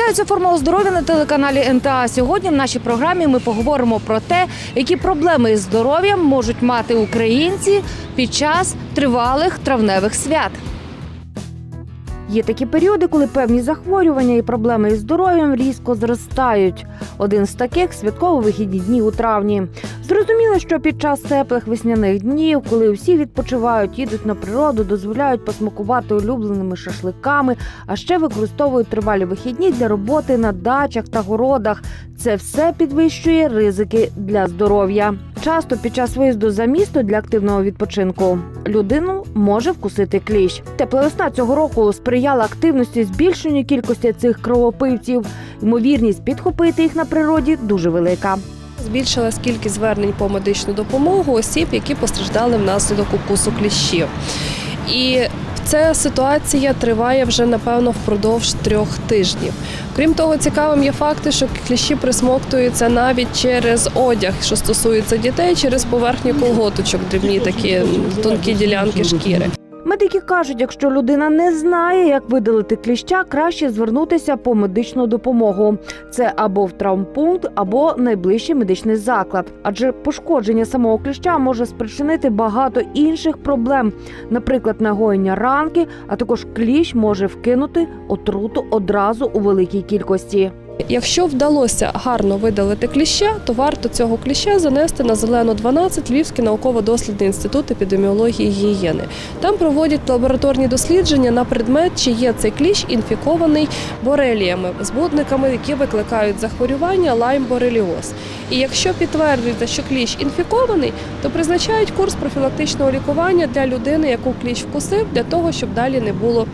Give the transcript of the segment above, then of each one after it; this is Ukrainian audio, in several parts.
Вітаю, це формула здоров'я на телеканалі НТА. Сьогодні в нашій програмі ми поговоримо про те, які проблеми із здоров'ям можуть мати українці під час тривалих травневих свят. Є такі періоди, коли певні захворювання і проблеми із здоров'ям різко зростають. Один з таких святково-вихідні дні у травні. Зрозуміло, що під час теплих весняних днів, коли всі відпочивають, їдуть на природу, дозволяють посмакувати улюбленими шашликами, а ще використовують тривалі вихідні для роботи на дачах та городах. Це все підвищує ризики для здоров'я. Часто під час виїзду за місто для активного відпочинку людину може вкусити кліщ. Тепла весна цього року сприяла активності збільшенню кількості цих кровопивців. Ймовірність підхопити їх на природі дуже велика. Збільшилась кількість звернень по медичну допомогу осіб, які постраждали внаслідок укусу кліщів. І ця ситуація триває вже напевно впродовж трьох тижнів. Крім того, цікавим є факти, що кліщі присмоктуються навіть через одяг, що стосується дітей, через поверхню колготочок, дрібні такі тонкі ділянки шкіри. Медики кажуть, якщо людина не знає, як видалити кліща, краще звернутися по медичну допомогу. Це або в травмпункт, або найближчий медичний заклад. Адже пошкодження самого кліща може спричинити багато інших проблем, наприклад, нагоєння ранки, а також кліщ може вкинути отруту одразу у великій кількості. Якщо вдалося гарно видалити кліща, то варто цього кліща занести на зелену 12 Львівський науково-дослідний інститут епідеміології і гігієни. Там проводять лабораторні дослідження на предмет, чи є цей кліщ інфікований бореліями, збудниками, які викликають захворювання лайм-бореліоз. І якщо підтвердиться, що кліщ інфікований, то призначають курс профілактичного лікування для людини, яку кліщ вкусив, для того, щоб далі не було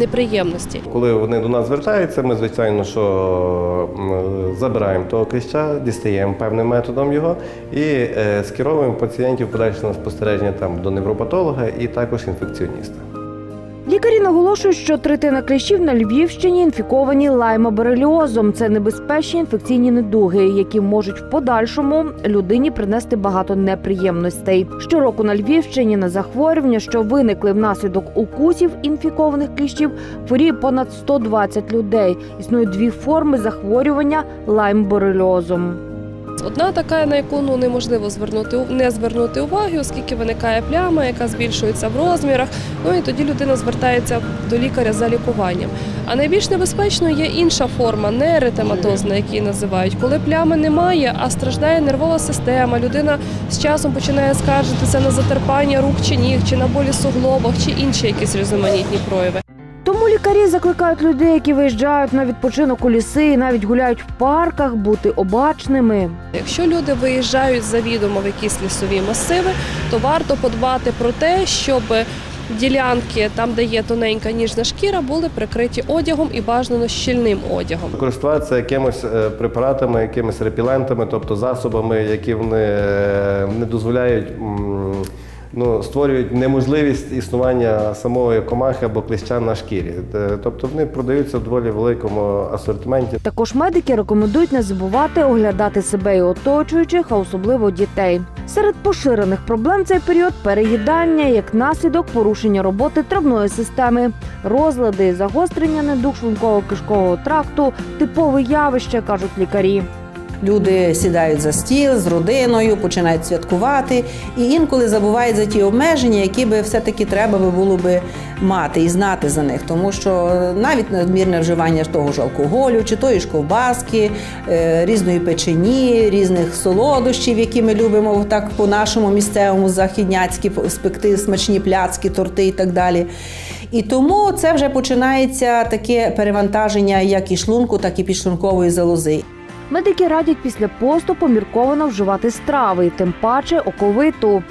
неприємності. Коли вони до нас звертаються, ми звичайно, що забираємо того кліща, дістаємо певним методом його і е, скеровуємо пацієнтів подальше на спостереження там до невропатолога і також інфекціоніста. Лікарі наголошують, що третина кліщів на Львівщині інфіковані лаймобореліозом. Це небезпечні інфекційні недуги, які можуть в подальшому людині принести багато неприємностей. Щороку на Львівщині на захворювання, що виникли внаслідок укусів інфікованих кліщів, хворіє понад 120 людей. Існують дві форми захворювання лаймбореліозом. Одна така, на яку ну неможливо звернути не звернути уваги, оскільки виникає пляма, яка збільшується в розмірах. Ну і тоді людина звертається до лікаря за лікуванням. А найбільш небезпечною є інша форма, не еретематозна, як називають, коли плями немає, а страждає нервова система. Людина з часом починає скаржитися на затерпання рук чи ніг, чи на болі суглобах, чи інші якісь різноманітні прояви. Лікарі закликають людей, які виїжджають на відпочинок у ліси і навіть гуляють в парках, бути обачними. Якщо люди виїжджають завідомо в якісь лісові масиви, то варто подбати про те, щоб ділянки, там де є тоненька ніжна шкіра, були прикриті одягом і бажано щільним одягом. Користуватися якимось е, препаратами, якимись репілентами, тобто засобами, які вони е, не дозволяють. Ну, створюють неможливість існування самої комахи або кліща на шкірі. Е, Тобто вони продаються в доволі великому асортименті. Також медики рекомендують не забувати оглядати себе і оточуючих, а особливо дітей. Серед поширених проблем цей період переїдання як наслідок порушення роботи травної системи, розлади, загострення недуг шлунково-кишкового тракту, типове явище, кажуть лікарі. Люди сідають за стіл з родиною, починають святкувати, і інколи забувають за ті обмеження, які би все-таки треба би було би мати і знати за них. Тому що навіть надмірне вживання того ж алкоголю, чи тої ж ковбаски, е, різної печені, різних солодощів, які ми любимо так по нашому місцевому західняцькі спекти, смачні пляцки, торти і так далі. І тому це вже починається таке перевантаження як і шлунку, так і підшлункової залози. Медики радять після посту помірковано вживати страви, тим паче оковиту.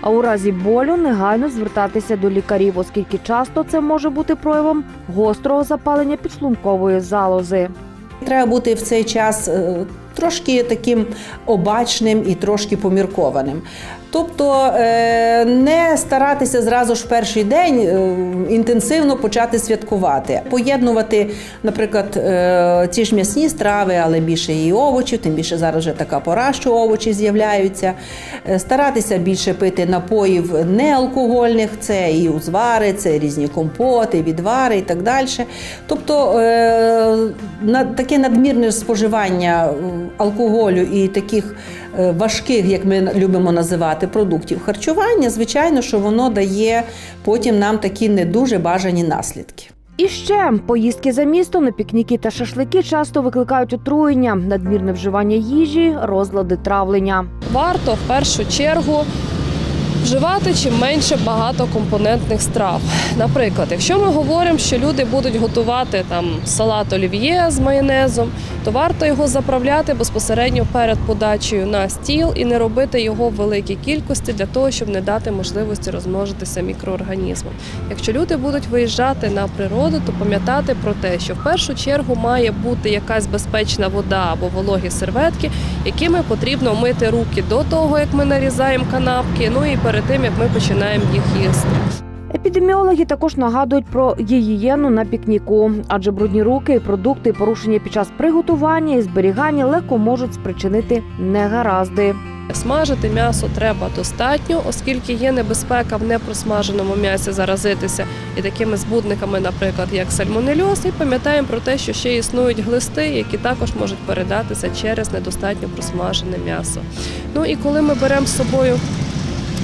А у разі болю негайно звертатися до лікарів, оскільки часто це може бути проявом гострого запалення підшлункової залози. Треба бути в цей час е, трошки таким обачним і трошки поміркованим. Тобто е, старатися зразу ж в перший день е, інтенсивно почати святкувати, поєднувати, наприклад, е, ті ж м'ясні страви, але більше і овочів, тим більше зараз вже така пора, що овочі з'являються. Е, Старатися більше пити напоїв неалкогольних, це і узвари, це різні компоти, відвари і так далі. Тобто таке надмірне споживання алкоголю і таких важких, як ми любимо називати, продуктів харчування, звичайно, що воно дає потім нам такі не дуже бажані наслідки. І ще поїздки за місто на пікніки та шашлики часто викликають отруєння, надмірне вживання їжі, розлади травлення. Варто в першу чергу вживати чим менше багатокомпонентних страв. Наприклад, якщо ми говоримо, що люди будуть готувати там салат олів'є з майонезом, то варто його заправляти безпосередньо перед подачею на стіл і не робити його в великій кількості для того, щоб не дати можливості розмножитися мікроорганізмам. Якщо люди будуть виїжджати на природу, то пам'ятати про те, що в першу чергу має бути якась безпечна вода або вологі серветки, якими потрібно мити руки до того, як ми нарізаємо канапки, ну і перед тим як ми починаємо їх їсти. Епідеміологи також нагадують про гігієну на пікніку, адже брудні руки і продукти, порушені під час приготування і зберігання, легко можуть спричинити негаразди. Смажити м'ясо треба достатньо, оскільки є небезпека в непросмаженому м'ясі заразитися і такими збудниками, наприклад, як сальмонельоз. І пам'ятаємо про те, що ще існують глисти, які також можуть передатися через недостатньо просмажене м'ясо. Ну і коли ми беремо з собою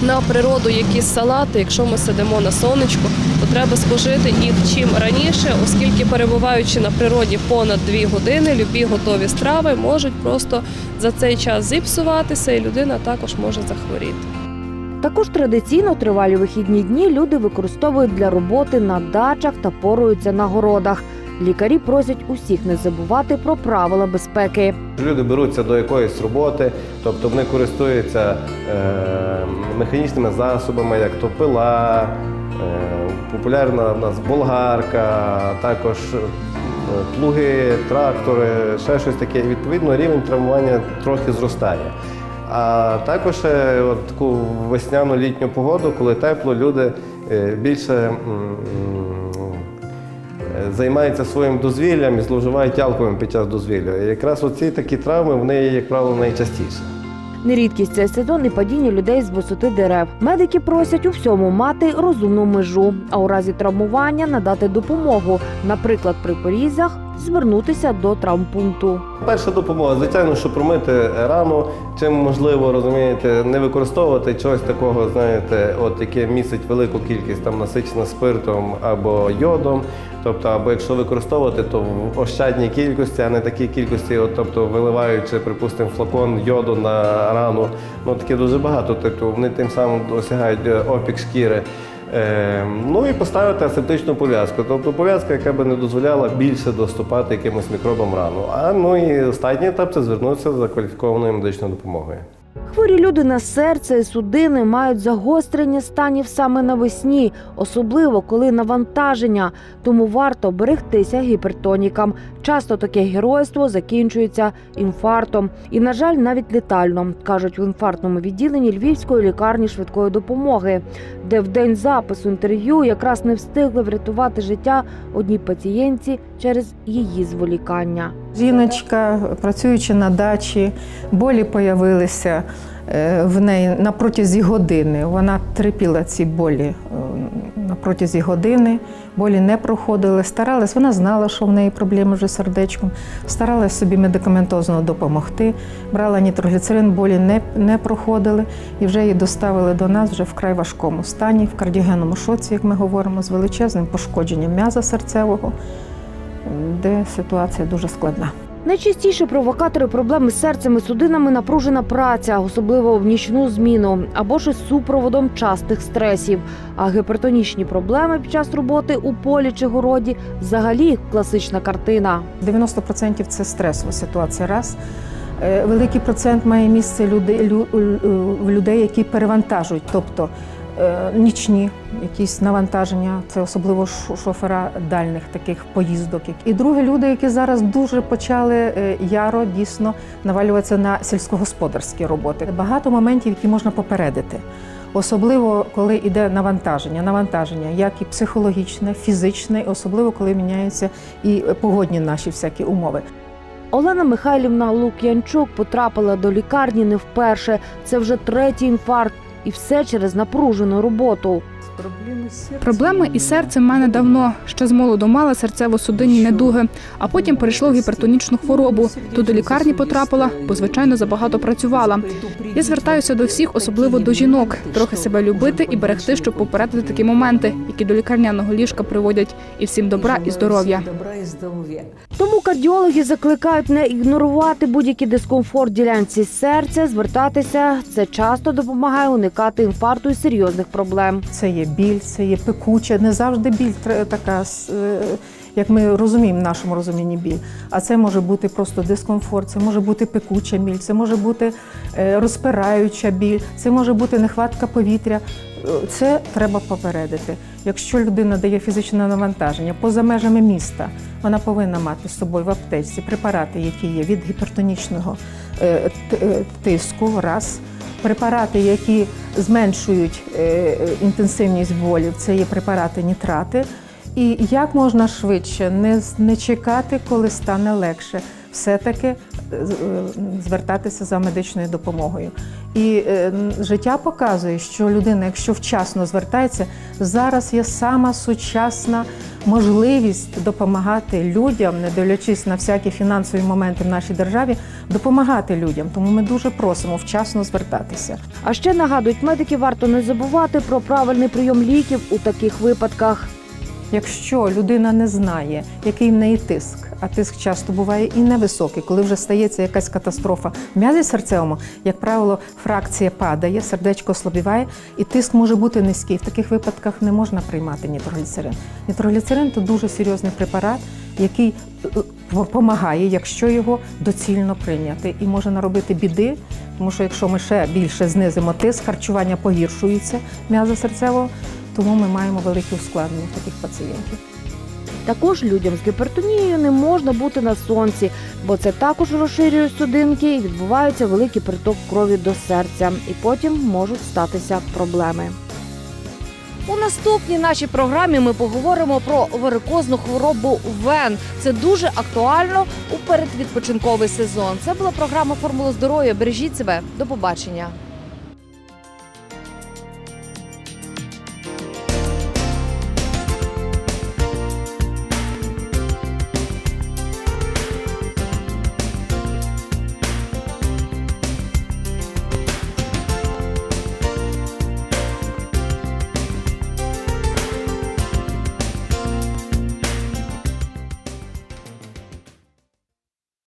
на природу якісь салати, якщо ми сидимо на сонечку, то треба спожити їх чим раніше, оскільки перебуваючи на природі понад дві години, любі готові страви можуть просто за цей час зіпсуватися, і людина також може захворіти. Також традиційно тривалі вихідні дні люди використовують для роботи на дачах та поруються на городах. Лікарі просять усіх не забувати про правила безпеки. Люди беруться до якоїсь роботи, тобто вони користуються е, механічними засобами, як то пила, е, популярна в нас болгарка, також е, плуги, трактори, ще щось таке. Відповідно, рівень травмування трохи зростає. А також е, от таку весняну літню погоду, коли тепло, люди е, більше м, займаються своїм дозвіллям і зловживають алкоголем під час дозвілля. І якраз оці такі травми вони є, як правило, найчастіше. Нерідкість цей сезон і падіння людей з висоти дерев. Медики просять у всьому мати розумну межу, а у разі травмування надати допомогу, наприклад, при порізах звернутися до травмпункту. Перша допомога, звичайно, що промити рану, чим можливо, розумієте, не використовувати чогось такого, знаєте, от яке містить велику кількість там насичена спиртом або йодом. Тобто, або якщо використовувати, то в ощадній кількості, а не такій кількості, от, тобто виливаючи, припустимо, флакон йоду на рану, ну таке дуже багато. Тобто вони тим самим досягають е, опік шкіри. Е, ну і поставити асептичну пов'язку, тобто пов'язка, яка би не дозволяла більше доступати якимось мікробам рану. А ну і останній етап це звернутися за кваліфікованою медичною допомогою. Хворі люди на серце і судини мають загострення станів саме навесні, особливо коли навантаження. Тому варто берегтися гіпертонікам. Часто таке геройство закінчується інфарктом. І, на жаль, навіть летально, кажуть в інфарктному відділенні Львівської лікарні швидкої допомоги, де в день запису інтерв'ю якраз не встигли врятувати життя одній пацієнтці через її зволікання. Жіночка, працюючи на дачі, болі появилися в неї на протязі години. Вона терпіла ці болі е, на протязі години. Болі не проходили. Старалась, вона знала, що в неї проблеми вже з сердечком. Старалась собі медикаментозно допомогти. Брала нітрогліцерин, болі не, не проходили і вже її доставили до нас вже в край важкому стані, в кардіогенному шоці, як ми говоримо, з величезним пошкодженням м'яза серцевого, де ситуація дуже складна. Найчастіше провокатори проблеми з серцем і судинами напружена праця, особливо в нічну зміну, або ж із супроводом частих стресів. А гіпертонічні проблеми під час роботи у полі чи городі взагалі класична картина. 90% це стресова ситуація. Раз Е, великий процент має місце люди, людей, які перевантажують, тобто нічні якісь навантаження, це особливо шофера дальних таких поїздок. І друге, люди, які зараз дуже почали е, яро дійсно навалюватися на сільськогосподарські роботи. Багато моментів, які можна попередити. Особливо коли йде навантаження, навантаження, як і психологічне, фізичне, і особливо коли міняються і погодні наші всякі умови. Олена Михайлівна Лук'янчук потрапила до лікарні не вперше. Це вже третій інфаркт, і все через напружену роботу. Проблеми із серцем в мене давно. Ще з молоду мала серцево-судинні недуги, а потім перейшло в гіпертонічну хворобу. Тут до лікарні потрапила, бо звичайно забагато працювала. Я звертаюся до всіх, особливо до жінок, трохи себе любити і берегти, щоб попередити такі моменти, які до лікарняного ліжка приводять. І всім добра і здоров'я. Тому кардіологи закликають не ігнорувати будь-який дискомфорт ділянці серця, звертатися. Це часто допомагає уникати інфаркту і серйозних проблем. Це є біль, це є пекуча. Не завжди біль така, е, як ми розуміємо в нашому розумінні біль. А це може бути просто дискомфорт, це може бути пекуча біль, це може бути е, розпираюча біль, це може бути нехватка повітря. Е, Це треба попередити. Якщо людина дає фізичне навантаження поза межами міста, вона повинна мати з собою в аптечці препарати, які є від гіпертонічного тиску, раз. Препарати, які зменшують е, е, інтенсивність болів, це є препарати нітрати. І як можна швидше не, не чекати, коли стане легше, все-таки е, звертатися за медичною допомогою. І е, життя показує, що людина, якщо вчасно звертається, зараз є сама сучасна можливість допомагати людям, не дивлячись на всякі фінансові моменти в нашій державі, допомагати людям. Тому ми дуже просимо вчасно звертатися. А ще нагадують медики, варто не забувати про правильний прийом ліків у таких випадках. Якщо людина не знає, який в неї тиск, а тиск часто буває і невисокий, коли вже стається якась катастрофа в м'язі серцевому, як правило, фракція падає, сердечко ослабіває, і тиск може бути низький. В таких випадках не можна приймати нітрогліцерин. Нітрогліцерин – це дуже серйозний препарат, який допомагає, якщо його доцільно прийняти, і може наробити біди, тому що якщо ми ще більше знизимо тиск, харчування погіршується м'яза серцевого, тому ми маємо великі ускладнення таких пацієнтів. Також людям з гіпертонією не можна бути на сонці, бо це також розширює судинки і відбувається великий приток крові до серця, і потім можуть статися проблеми. У наступній нашій програмі ми поговоримо про варикозну хворобу вен. Це дуже актуально у передвідпочинковий сезон. Це була програма Формула здоров'я. Бережіть себе. До побачення.